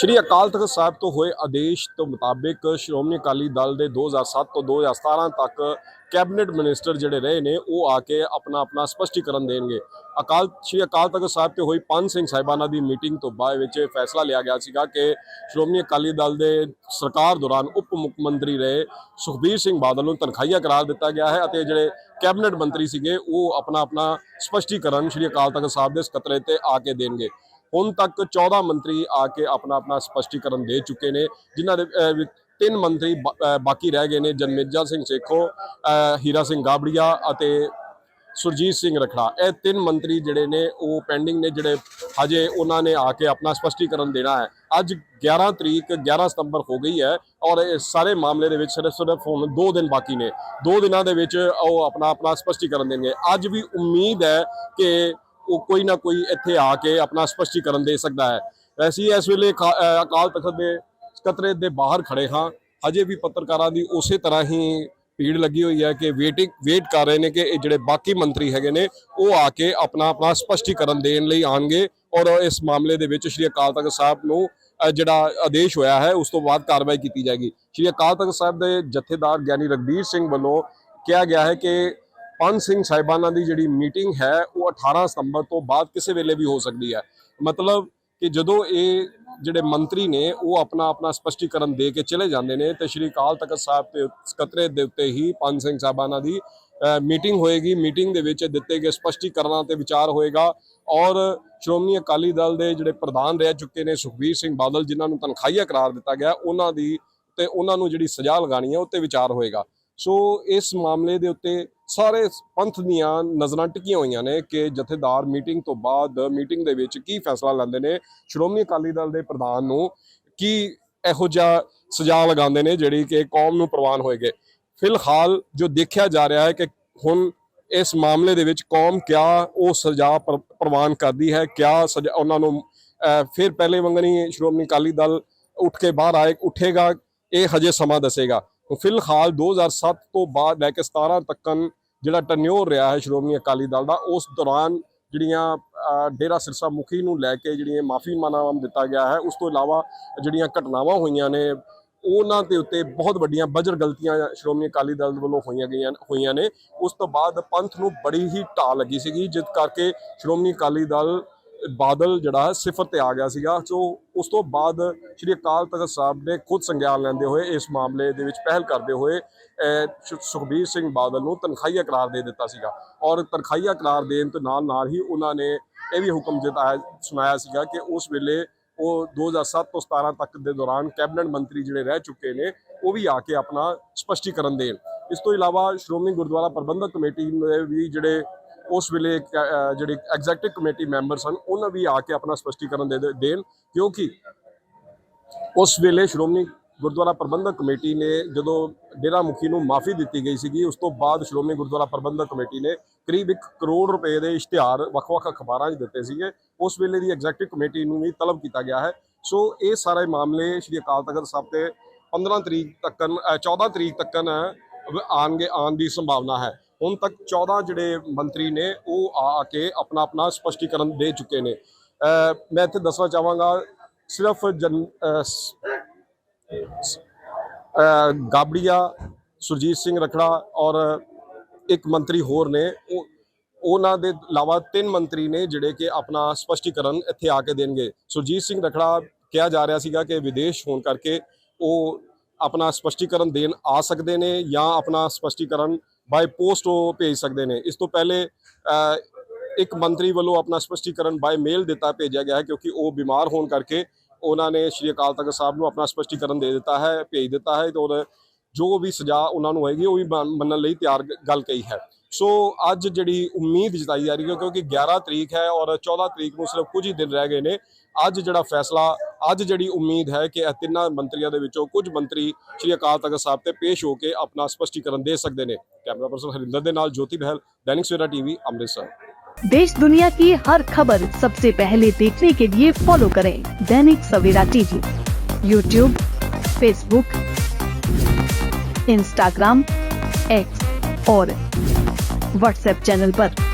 ਸ਼੍ਰੀ ਅਕਾਲ ਤਖਤ ਸਾਹਿਬ ਤੋਂ ਹੋਏ ਆਦੇਸ਼ ਤੋਂ ਮੁਤਾਬਿਕ ਸ਼੍ਰੋਮਣੀ ਅਕਾਲੀ ਦਲ ਦੇ 2007 ਤੋਂ 2017 ਤੱਕ ਕੈਬਨਿਟ ਮਿਨਿਸਟਰ ਜਿਹੜੇ ਰਹੇ ਨੇ, ਉਹ ਆ ਕੇ ਆਪਣਾ ਆਪਣਾ ਸਪਸ਼ਟੀਕਰਨ ਦੇਣਗੇ। ਅਕਾਲ, ਸ਼੍ਰੀ ਅਕਾਲ ਤਖਤ ਸਾਹਿਬ ਤੇ ਹੋਈ ਪੰਜ ਸਿੰਘ ਸਾਹਿਬਾਨਾਂ ਦੀ ਮੀਟਿੰਗ ਤੋਂ ਬਾਅਦ ਵਿੱਚ ਇਹ ਫੈਸਲਾ ਲਿਆ ਗਿਆ ਸੀਗਾ ਕਿ ਸ਼੍ਰੋਮਣੀ ਅਕਾਲੀ ਦਲ ਦੇ ਸਰਕਾਰ ਦੌਰਾਨ ਉਪ ਮੁੱਖ ਮੰਤਰੀ ਰਹੇ ਸੁਖਬੀਰ ਸਿੰਘ ਬਾਦਲ ਨੂੰ ਤਨਖਾਹੀਆ ਕਰਾਰ ਦਿੱਤਾ ਗਿਆ ਹੈ ਅਤੇ ਜਿਹੜੇ ਕੈਬਨਿਟ ਮੰਤਰੀ ਸੀਗੇ, ਉਹ ਆਪਣਾ ਆਪਣਾ ਸਪਸ਼ਟੀਕਰਨ ਸ਼੍ਰੀ ਅਕਾਲ ਤਖਤ ਸਾਹਿਬ ਦੇ ਸਕੱਤਰੇ ਤੇ ਆ ਕੇ ਦੇਣਗੇ। ਹੁਣ ਤੱਕ 14 ਮੰਤਰੀ ਆ ਕੇ ਆਪਣਾ ਆਪਣਾ ਸਪਸ਼ਟੀਕਰਨ ਦੇ ਚੁੱਕੇ ਨੇ, ਜਿਨ੍ਹਾਂ ਦੇ ਵਿੱਚ ਤਿੰਨ ਮੰਤਰੀ ਬਾ- ਬਾਕੀ ਰਹਿ ਗਏ ਨੇ, ਜਨਮੇਜਾ ਸਿੰਘ ਸੇਖੋ ਹੀਰਾ ਸਿੰਘ ਗਾਬੜੀਆ ਅਤੇ ਸੁਰਜੀਤ ਸਿੰਘ ਰਖੜਾ। ਇਹ ਤਿੰਨ ਮੰਤਰੀ ਜਿਹੜੇ ਨੇ, ਉਹ ਪੈਂਡਿੰਗ ਨੇ, ਜਿਹੜੇ ਹਜੇ ਉਹਨਾਂ ਨੇ ਆ ਕੇ ਆਪਣਾ ਸਪਸ਼ਟੀਕਰਨ ਦੇਣਾ ਹੈ। ਅੱਜ 11 ਤਰੀਕ 11 ਸਤੰਬਰ ਹੋ ਗਈ ਹੈ ਔਰ ਇਸ ਸਾਰੇ ਮਾਮਲੇ ਦੇ ਵਿੱਚ ਸਿਰਫ ਸਿਰਫ ਹੁਣ 2 ਦਿਨ ਬਾਕੀ ਨੇ। 2 ਦਿਨਾਂ ਦੇ ਵਿੱਚ ਉਹ ਆਪਣਾ ਆਪਣਾ ਸਪਸ਼ਟੀਕਰਨ ਦੇਣਗੇ। ਅੱਜ ਵੀ ਉਮੀਦ ਹੈ ਕਿ ਉਹ ਕੋਈ ਨਾ ਕੋਈ ਇੱਥੇ ਆ ਕੇ ਆਪਣਾ ਸਪਸ਼ਟੀਕਰਨ ਦੇ ਸਕਦਾ ਹੈ। ਅਸੀਂ ਇਸ ਵੇਲੇ ਅਕਾਲ ਤਖਤ ਦੇ ਸਕੱਤਰੇ ਦੇ ਬਾਹਰ ਖੜੇ ਹਾਂ। ਹਜੇ ਵੀ ਪੱਤਰਕਾਰਾਂ ਦੀ ਉਸੇ ਤਰ੍ਹਾਂ ਹੀ ਭੀੜ ਲੱਗੀ ਹੋਈ ਹੈ ਕਿ ਵੇਟਿੰਗ ਵੇਟ ਕਰ ਰਹੇ ਨੇ ਕਿ ਇਹ ਜਿਹੜੇ ਬਾਕੀ ਮੰਤਰੀ ਹੈਗੇ ਨੇ, ਉਹ ਆ ਕੇ ਆਪਣਾ ਆਪਣਾ ਸਪਸ਼ਟੀਕਰਨ ਦੇਣ ਲਈ ਆਣਗੇ ਔਰ ਇਸ ਮਾਮਲੇ ਦੇ ਵਿੱਚ ਸ਼੍ਰੀ ਅਕਾਲ ਤਖਤ ਸਾਹਿਬ ਨੂੰ ਜਿਹੜਾ ਆਦੇਸ਼ ਹੋਇਆ ਹੈ, ਉਸ ਤੋਂ ਬਾਅਦ ਕਾਰਵਾਈ ਕੀਤੀ ਜਾਏਗੀ। ਸ਼੍ਰੀ ਅਕਾਲ ਤਖਤ ਸਾਹਿਬ ਦੇ ਜਥੇਦਾਰ ਗਿਆਨੀ ਰਗਬੀਰ ਸਿੰਘ ਵੱਲੋਂ ਕਿਹਾ ਗਿਆ ਹੈ ਕਿ ਪੰਜ ਸਿੰਘ ਸਾਹਿਬਾਨਾਂ ਦੀ ਜਿਹੜੀ ਮੀਟਿੰਗ ਹੈ, ਉਹ 18 ਸਤੰਬਰ ਤੋਂ ਬਾਅਦ ਕਿਸੇ ਵੇਲੇ ਵੀ ਹੋ ਸਕਦੀ ਹੈ। ਮਤਲਬ ਕਿ ਜਦੋਂ ਇਹ ਜਿਹੜੇ ਮੰਤਰੀ ਨੇ, ਉਹ ਆਪਣਾ ਆਪਣਾ ਸਪਸ਼ਟੀਕਰਨ ਦੇ ਕੇ ਚਲੇ ਜਾਂਦੇ ਨੇ, ਤੇ ਸ਼੍ਰੀ ਅਕਾਲ ਤਖਤ ਸਾਹਿਬ ਤੇ ਸਕੱਤਰੇ ਦੇ ਉੱਤੇ ਹੀ ਪੰਜ ਸਿੰਘ ਸਾਹਿਬਾਨਾਂ ਦੀ ਮੀਟਿੰਗ ਹੋਏਗੀ। ਮੀਟਿੰਗ ਦੇ ਵਿੱਚ ਦਿੱਤੇ ਗਏ ਸਪਸ਼ਟੀਕਰਨਾਂ ਤੇ ਵਿਚਾਰ ਹੋਏਗਾ ਔਰ ਸ਼੍ਰੋਮਣੀ ਅਕਾਲੀ ਦਲ ਦੇ ਜਿਹੜੇ ਪ੍ਰਧਾਨ ਰਹਿ ਚੁੱਕੇ ਨੇ, ਸੁਖਬੀਰ ਸਿੰਘ ਬਾਦਲ, ਜਿਨ੍ਹਾਂ ਨੂੰ ਤਨਖਾਹੀਆ ਕਰਾਰ ਦਿੱਤਾ ਗਿਆ, ਉਹਨਾਂ ਦੀ ਤੇ ਉਹਨਾਂ ਨੂੰ ਜਿਹੜੀ ਸਜ਼ਾ ਲਗਾਣੀ ਹੈ ਉੱਤੇ ਵਿਚਾਰ ਹੋਏਗਾ। ਸੋ ਇਸ ਮਾਮਲੇ ਦੇ ਉੱਤੇ ਸਾਰੇ ਪੰਥ ਦੀਆਂ ਨਜ਼ਰਾਂ ਟਿਕੀਆਂ ਹੋਈਆਂ ਨੇ ਕਿ ਜਥੇਦਾਰ ਮੀਟਿੰਗ ਤੋਂ ਬਾਅਦ ਮੀਟਿੰਗ ਦੇ ਵਿੱਚ ਕੀ ਫੈਸਲਾ ਲੈਂਦੇ ਨੇ। ਸ਼੍ਰੋਮਣੀ ਅਕਾਲੀ ਦਲ ਦੇ ਪ੍ਰਧਾਨ ਨੂੰ ਕੀ ਇਹੋ ਜਿਹਾ ਸਜ਼ਾ ਲਗਾਉਂਦੇ ਨੇ ਜਿਹੜੀ ਕਿ ਕੌਮ ਨੂੰ ਪ੍ਰਵਾਨ ਹੋਏਗੇ। ਫਿਲਹਾਲ ਜੋ ਦੇਖਿਆ ਜਾ ਰਿਹਾ ਹੈ ਕਿ ਹੁਣ ਇਸ ਮਾਮਲੇ ਦੇ ਵਿੱਚ ਕੌਮ ਕਿਆ ਉਹ ਸਜ਼ਾ ਪ੍ਰ- ਪ੍ਰਵਾਨ ਕਰਦੀ ਹੈ, ਕਿਆ ਸਜ਼ਾ ਉਹਨਾਂ ਨੂੰ ਫਿਰ ਪਹਿਲੇ ਵਾਂਗਣੀ ਸ਼੍ਰੋਮਣੀ ਅਕਾਲੀ ਦਲ ਉੱਠ ਕੇ ਬਾਹਰ ਆਏ, ਉੱਠੇਗਾ, ਇਹ ਹਜੇ ਸਮਾਂ ਦੱਸੇਗਾ। ਫਿਲਹਾਲ 2007 ਤੋਂ ਬਾਅਦ ਲੈ ਕੇ 17 ਤੱਕਨ ਜਿਹੜਾ ਟਨਿਓਰ ਰਿਹਾ ਹੈ ਸ਼੍ਰੋਮਣੀ ਅਕਾਲੀ ਦਲ ਦਾ, ਉਸ ਦੌਰਾਨ ਜਿਹੜੀਆਂ ਡੇਰਾ ਸਿਰਸਾ ਮੁਖੀ ਨੂੰ ਲੈ ਕੇ ਜਿਹੜੀਆਂ ਮਾਫੀਨਾਮਾ ਦਿੱਤਾ ਗਿਆ ਹੈ, ਉਸ ਤੋਂ ਇਲਾਵਾ ਜਿਹੜੀਆਂ ਘਟਨਾਵਾਂ ਹੋਈਆਂ ਨੇ, ਉਹਨਾਂ ਦੇ ਉੱਤੇ ਬਹੁਤ ਵੱਡੀਆਂ ਬਜਰ ਗਲਤੀਆਂ ਸ਼੍ਰੋਮਣੀ ਅਕਾਲੀ ਦਲ ਵੱਲੋਂ ਹੋਈਆਂ ਗਈਆਂ, ਹੋਈਆਂ ਨੇ। ਉਸ ਤੋਂ ਬਾਅਦ ਪੰਥ ਨੂੰ ਬੜੀ ਹੀ ਢਾਹ ਲੱਗੀ ਸੀਗੀ, ਜਿਸ ਕਰਕੇ ਸ਼੍ਰੋਮਣੀ ਅਕਾਲੀ ਦਲ ਬਾਦਲ ਜਿਹੜਾ ਹੈ ਸਿਫਰ ਤੇ ਆ ਗਿਆ ਸੀਗਾ। ਸੋ ਉਸ ਤੋਂ ਬਾਅਦ ਸ਼੍ਰੀ ਅਕਾਲ ਤਖਤ ਸਾਹਿਬ ਨੇ ਖੁਦ ਸੰਗਿਆਨ ਲੈਂਦੇ ਹੋਏ ਇਸ ਮਾਮਲੇ ਦੇ ਵਿੱਚ ਪਹਿਲ ਕਰਦੇ ਹੋਏ ਸੁਖਬੀਰ ਸਿੰਘ ਬਾਦਲ ਨੂੰ ਤਨਖਾਹੀਆ ਕਰਾਰ ਦੇ ਦਿੱਤਾ ਸੀਗਾ। ਔਰ ਤਨਖਾਹੀਆ ਕਰਾਰ ਦੇਣ ਤੋਂ ਨਾਲ ਨਾਲ ਹੀ ਉਹਨਾਂ ਨੇ ਇਹ ਵੀ ਹੁਕਮ ਜਤਾਇਆ, ਸੁਣਾਇਆ ਸੀਗਾ ਕਿ ਉਸ ਵੇਲੇ ਉਹ 2007 ਤੋਂ 17 ਤੱਕ ਦੇ ਦੌਰਾਨ ਕੈਬਨਿਟ ਮੰਤਰੀ ਜਿਹੜੇ ਰਹਿ ਚੁੱਕੇ ਨੇ, ਉਹ ਵੀ ਆ ਕੇ ਆਪਣਾ ਸਪਸ਼ਟੀਕਰਨ ਦੇਣ। ਇਸ ਤੋਂ ਇਲਾਵਾ ਸ਼੍ਰੋਮਣੀ ਗੁਰਦੁਆਰਾ ਪ੍ਰਬੰਧਕ ਕਮੇਟੀ ਦੇ ਵੀ ਜਿਹੜੇ ਉਸ ਵੇਲੇ ਕ- ਜਿਹੜੇ ਐਗਜ਼ੈਕਟਿਵ ਕਮੇਟੀ ਮੈਂਬਰ ਸਨ ਉਹਨਾਂ ਵੀ ਆ ਕੇ ਆਪਣਾ ਸਪਸ਼ਟੀਕਰਨ ਦੇ ਦੇ- ਦੇਣ ਕਿਉਂਕਿ ਉਸ ਵੇਲੇ ਸ਼੍ਰੋਮਣੀ ਗੁਰਦੁਆਰਾ ਪ੍ਰਬੰਧਕ ਕਮੇਟੀ ਨੇ ਜਦੋਂ ਡੇਰਾ ਮੁਖੀ ਨੂੰ ਮਾਫੀ ਦਿੱਤੀ ਗਈ ਸੀਗੀ ਉਸ ਤੋਂ ਬਾਅਦ ਸ਼੍ਰੋਮਣੀ ਗੁਰਦੁਆਰਾ ਪ੍ਰਬੰਧਕ ਕਮੇਟੀ ਨੇ ਕਰੀਬ 1 ਕਰੋੜ ਰੁਪਏ ਦੇ ਇਸ਼ਤਿਹਾਰ ਵੱਖ-ਵੱਖ ਅਖਬਾਰਾਂ 'ਚ ਦਿੱਤੇ ਸੀਗੇ। ਉਸ ਵੇਲੇ ਦੀ ਐਗਜ਼ੈਕਟਿਵ ਕਮੇਟੀ ਨੂੰ ਵੀ ਤਲਬ ਕੀਤਾ ਗਿਆ ਹੈ। ਸੋ ਇਹ ਸਾਰੇ ਮਾਮਲੇ ਸ਼੍ਰੀ ਅਕਾਲ ਤਖਤ ਸਾਹਿਬ ਤੇ 15 ਤਰੀਕ ਤੱਕਨ ਅ, 14 ਤਰੀਕ ਤੱਕਨ ਅ, ਆਉਣਗੇ ਆਉਣ ਦੀ ਸੰਭਾਵਨਾ ਹੈ। ਹੁਣ ਤੱਕ 14 ਜਿਹੜੇ ਮੰਤਰੀ ਨੇ, ਉਹ ਆ ਕੇ ਆਪਣਾ ਆਪਣਾ ਸਪਸ਼ਟੀਕਰਨ ਦੇ ਚੁੱਕੇ ਨੇ। ਮੈਂ ਇੱਥੇ ਦੱਸਣਾ ਚਾਹਾਂਗਾ, ਸਿਰਫ ਜਨ ਗਾਬੜੀਆ, ਸੁਰਜੀਤ ਸਿੰਘ ਰਖੜਾ ਔਰ ਇੱਕ ਮੰਤਰੀ ਹੋਰ ਨੇ, ਉਹ, ਉਹਨਾਂ ਦੇ ਇਲਾਵਾ ਤਿੰਨ ਮੰਤਰੀ ਨੇ ਜਿਹੜੇ ਕਿ ਆਪਣਾ ਸਪਸ਼ਟੀਕਰਨ ਇੱਥੇ ਆ ਕੇ ਦੇਣਗੇ। ਸੁਰਜੀਤ ਸਿੰਘ ਰਖੜਾ ਕਿਹਾ ਜਾ ਰਿਹਾ ਸੀਗਾ ਕਿ ਵਿਦੇਸ਼ ਹੋਣ ਕਰਕੇ ਉਹ ਆਪਣਾ ਸਪਸ਼ਟੀਕਰਨ ਦੇਣ ਆ ਸਕਦੇ ਨੇ ਜਾਂ ਆਪਣਾ ਸਪਸ਼ਟੀਕਰਨ ਬਾਈ ਪੋਸਟ ਉਹ ਭੇਜ ਸਕਦੇ ਨੇ। ਇਸ ਤੋਂ ਪਹਿਲੇ ਇੱਕ ਮੰਤਰੀ ਵੱਲੋਂ ਆਪਣਾ ਸਪਸ਼ਟੀਕਰਨ ਬਾਈ ਮੇਲ ਦਿੱਤਾ, ਭੇਜਿਆ ਗਿਆ ਹੈ ਕਿਉਂਕਿ ਉਹ ਬਿਮਾਰ ਹੋਣ ਕਰਕੇ ਉਹਨਾਂ ਨੇ ਸ਼੍ਰੀ ਅਕਾਲ ਤਖਤ ਸਾਹਿਬ ਨੂੰ ਆਪਣਾ ਸਪਸ਼ਟੀਕਰਨ ਦੇ ਦਿੱਤਾ ਹੈ, ਭੇਜ ਦਿੱਤਾ ਹੈ ਤੇ ਉਹ ਜੋ ਵੀ ਸਜ਼ਾ ਉਹਨਾਂ ਨੂੰ ਹੋਏਗੀ, ਉਹ ਵੀ ਮੰਨਣ ਲਈ ਤਿਆਰ ਗੱਲ ਕਹੀ ਹੈ। ਸੋ ਅੱਜ ਜਿਹੜੀ ਉਮੀਦ ਜਤਾਈ ਜਾ ਰਹੀ ਹੈ ਕਿਉਂਕਿ 11 ਤਰੀਕ ਹੈ ਔਰ 14 ਤਰੀਕ ਨੂੰ ਸਿਰਫ ਕੁਝ ਹੀ ਦਿਨ ਰਹਿ ਗਏ ਨੇ ਅੱਜ ਜਿਹੜਾ ਫੈਸਲਾ ਅੱਜ ਜਿਹੜੀ ਉਮੀਦ ਹੈ ਕਿ ਇਹ ਤਿੰਨਾਂ ਮੰਤਰੀਆਂ ਦੇ ਵਿੱਚੋਂ ਕੁਝ ਮੰਤਰੀ ਸ਼੍ਰੀ ਅਕਾਲ ਤਖਤ ਸਾਹਿਬ ਤੇ ਪੇਸ਼ ਹੋ ਕੇ ਆਪਣਾ ਸਪਸ਼ਟੀਕਰਨ ਦੇ ਸਕਦੇ ਨੇ ਕੈਮਰਾ ਪਰਸਨ ਹਰਿੰਦਰ ਦੇ ਨਾਲ ਜੋਤੀ ਬਹਿਲ ਦੈਨਿਕ ਸਵੇਰਾ ਟੀਵੀ ਅੰਮ੍ਰਿਤਸਰ देश दुनिया की हर खबर सबसे पहले देखने के लिए फॉलो करें Dainik Savera TV YouTube Facebook Instagram X और व्हाट्सएप चैनल पर।